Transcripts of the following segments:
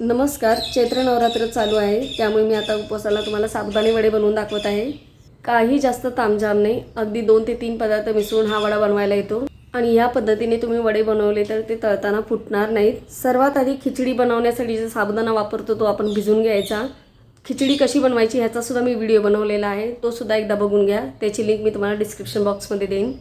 नमस्कार चैत्र नवरात्र चालू आहे. त्यामुळे मी आता उपवासाला तुम्हाला साबुदाणे वडे बनवून दाखवत आहे. काही जास्त तामझाम नाही. अगदी दोन ते तीन पदार्थ मिसळून हा वडा बनवायला येतो. आणि ह्या पद्धतीने तुम्ही वडे बनवले तर ते तळताना फुटणार नाहीत. सर्वात आधी खिचडी बनवण्यासाठी जो साबुदाणा वापरतो तो आपण भिजवून घ्यायचा. खिचडी कशी बनवायची ह्याचासुद्धा मी व्हिडिओ बनवलेला आहे. तो सुद्धा एकदा बघून घ्या. त्याची लिंक मी तुम्हाला डिस्क्रिप्शन बॉक्समध्ये देईन.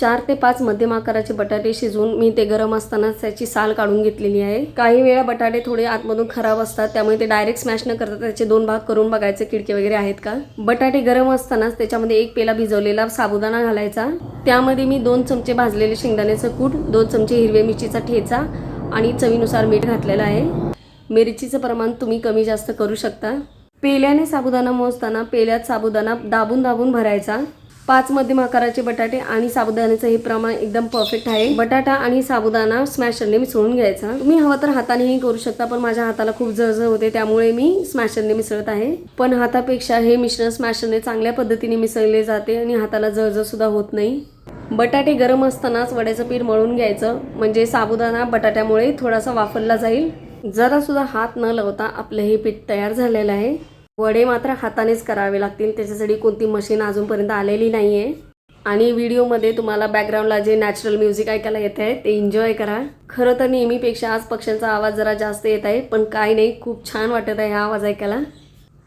चार ते पाच मध्यम आकाराचे बटाटे शिजवून मी ते गरम असतानाच त्याची साल काढून घेतलेली आहे. काही वेळा बटाटे थोडे आतमधून खराब असतात त्यामुळे ते डायरेक्ट स्मॅश न करता त्याचे दोन भाग करून बघायचे. किडके वगैरे आहेत का? बटाटे गरम असतानाच त्याच्यामध्ये एक पेला भिजवलेला साबुदाणा घालायचा. त्यामध्ये मी दोन चमचे भाजलेले शेंगदाण्याचं कूट दोन चमचे हिरवे मिरचीचा ठेचा आणि चवीनुसार मीठ घातलेलं आहे. मिरचीचं प्रमाण तुम्ही कमी जास्त करू शकता. पेल्याने साबुदाणा मोजताना पेल्यात साबुदाणा दाबून दाबून भरायचा. पाच मध्यम आकाराचे बटाटे आणि साबुदाण्याचं हे प्रमाण एकदम परफेक्ट आहे. बटाटा आणि साबुदाणा स्मॅशरने मिसळून घ्यायचा. तुम्ही हवं तर हातानेही करू शकता पण माझ्या हाताला खूप जळजळ होते त्यामुळे मी स्मॅशरने मिसळत आहे. पण हातापेक्षा हे मिश्रण स्मॅशरने चांगल्या पद्धतीने मिसळले जाते आणि हाताला जळजळ सुद्धा होत नाही. बटाटे गरम असतानाच वड्याचं पीठ मळून घ्यायचं. म्हणजे साबुदाणा बटाट्यामुळे थोडासा वाफरला जाईल. जरा सुद्धा हात न लावता आपलं हे पीठ तयार झालेलं आहे. वडे मात्र हातानेच करावे लागतील. त्याच्यासाठी कोणती मशीन अजूनपर्यंत आलेली नाही आहे आणि व्हिडिओमध्ये तुम्हाला बॅकग्राऊंडला जे नॅचरल म्युझिक ऐकायला येत आहे ते एन्जॉय करा. खरं तर नेहमीपेक्षा आज पक्ष्यांचा आवाज जरा जास्त येत आहे पण काय नाही खूप छान वाटत आहे हा आवाज ऐकायला.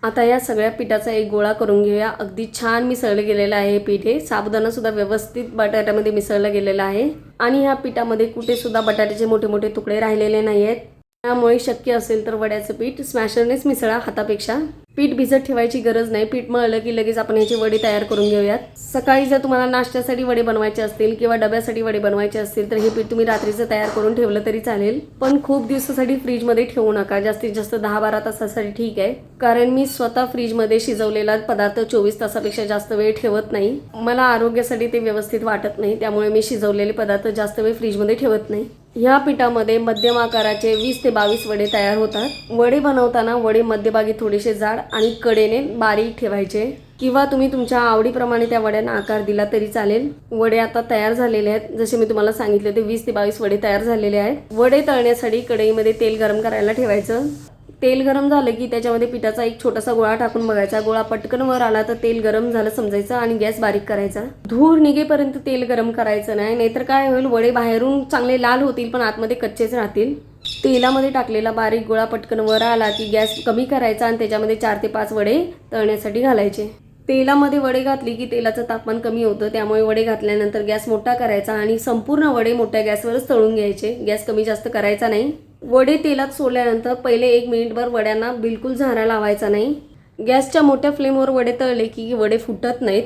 आता या सगळ्या पिठाचा एक गोळा करून घेऊया. अगदी छान मिसळलं गेलेलं आहे हे पीठ हे. साबुदाणासुद्धा व्यवस्थित बटाट्यामध्ये मिसळलं गेलेलं आहे. आणि ह्या पिठामध्ये कुठेसुद्धा बटाट्याचे मोठे मोठे तुकडे राहिलेले नाही आहेत त्यामुळे शक्य असेल तर वड्याचं पीठ स्मॅशरनेच मिसळा हातापेक्षा. पीठ भिजत ठेवायची गरज नाही. पीठ मळलं की लगेच आपण याचे वडे तयार करून घेऊयात. सकाळी जर तुम्हाला नाश्त्यासाठी वडे बनवायचे असतील किंवा डब्यासाठी वडे बनवायचे असतील तर हे पीठ तुम्ही रात्रीचं तयार करून ठेवलं तरी चालेल. पण खूप दिवसासाठी फ्रीजमध्ये ठेवू नका. जास्तीत जास्त दहा बारा तासासाठी ठीक आहे. कारण मी स्वतः फ्रीजमध्ये शिजवलेला पदार्थ चोवीस तासापेक्षा जास्त वेळ ठेवत नाही. मला आरोग्यासाठी ते व्यवस्थित वाटत नाही. त्यामुळे मी शिजवलेले पदार्थ जास्त वेळ फ्रीजमध्ये ठेवत नाही. ह्या पिठामध्ये मध्यम आकाराचे वीस ते बावीस वडे तयार होतात. वडे बनवताना वडे मध्यभागी थोडेसे जाड आणि कडेने बारीक ठेवायचे. किंवा तुम्ही तुमच्या आवडीप्रमाणे त्या वड्यांना आकार दिला तरी चालेल. वडे आता तयार झालेले आहेत. जसे मी तुम्हाला सांगितले ते वीस ते बावीस वडे तयार झालेले आहेत. वडे तळण्यासाठी कढईमध्ये तेल गरम करायला ठेवायचं. तेल गरम झालं की त्याच्यामध्ये पिठाचा एक छोटासा गोळा टाकून बघायचा. गोळा पटकन वर आला तर तेल गरम झालं समजायचं आणि गॅस बारीक करायचा. धूर निघेपर्यंत तेल गरम करायचं नाही नाहीतर काय होईल वडे बाहेरून चांगले लाल होतील पण आतमध्ये कच्चेच राहतील. तेलामध्ये टाकलेला बारीक गोळा पटकन वर आला की गॅस कमी करायचा आणि त्याच्यामध्ये चार ते पाच वडे तळण्यासाठी घालायचे. तेलामध्ये वडे घातली की तेलाचं तापमान कमी होतं त्यामुळे वडे घातल्यानंतर गॅस मोठा करायचा आणि संपूर्ण वडे मोठ्या गॅसवरच तळून घ्यायचे. गॅस कमी जास्त करायचा नाही. वडे तेलात सोडल्यानंतर पहिले एक मिनिटभर वड्यांना बिलकुल झारा लावायचा नाही. गॅसच्या मोठ्या फ्लेमवर वडे तळले की वडे फुटत नाहीत.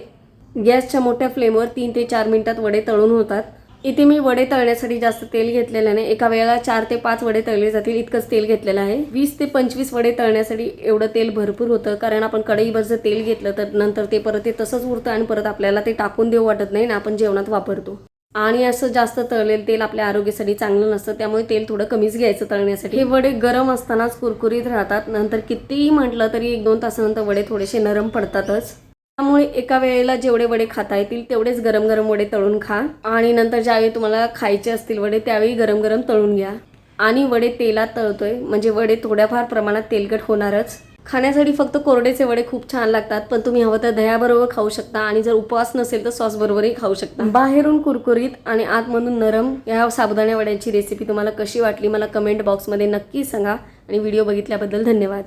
गॅसच्या मोठ्या फ्लेमवर तीन ते चार मिनिटात वडे तळून होतात. इथे मी वडे तळण्यासाठी जास्त तेल घेतलेलं नाही एका वेळेला चार ते पाच वडे तळले जातील इतकंच तेल घेतलेलं आहे. वीस ते पंचवीस वडे तळण्यासाठी एवढं तेल भरपूर होतं कारण आपण कढईवर जर तेल घेतलं तर नंतर ते परत ते तसंच उरतं आणि परत आपल्याला ते टाकून देऊ वाटत नाही ना आपण जेवणात वापरतो. आणि असं जास्त तळलेलं तेल आपल्या आरोग्यासाठी चांगलं नसतं त्यामुळे तेल थोडं कमीच घ्यायचं तळण्यासाठी. हे वडे गरम असतानाच कुरकुरीत राहतात. नंतर कितीही म्हटलं तरी एक दोन तासानंतर वडे थोडेसे नरम पडतातच. त्यामुळे एका वेळेला जेवढे वडे खाता येतील तेवढेच गरम गरम वडे तळून खा. आणि नंतर ज्यावेळी तुम्हाला खायचे असतील वडे त्यावेळी गरम गरम तळून घ्या. आणि वडे तेलात तळतोय. म्हणजे वडे थोड्याफार प्रमाणात तेलकट होणारच. खाण्यासाठी फक्त कोरडेचे वडे खूप छान लागतात पण तुम्ही हवं तर दह्याबरोबर खाऊ शकता आणि जर उपवास नसेल तर सॉस बरोबरही खाऊ शकता. बाहेरून कुरकुरीत आणि आतमधून नरम या साबुदाण्या वड्यांची रेसिपी तुम्हाला कशी वाटली मला कमेंट बॉक्समध्ये नक्की सांगा आणि व्हिडिओ बघितल्याबद्दल धन्यवाद.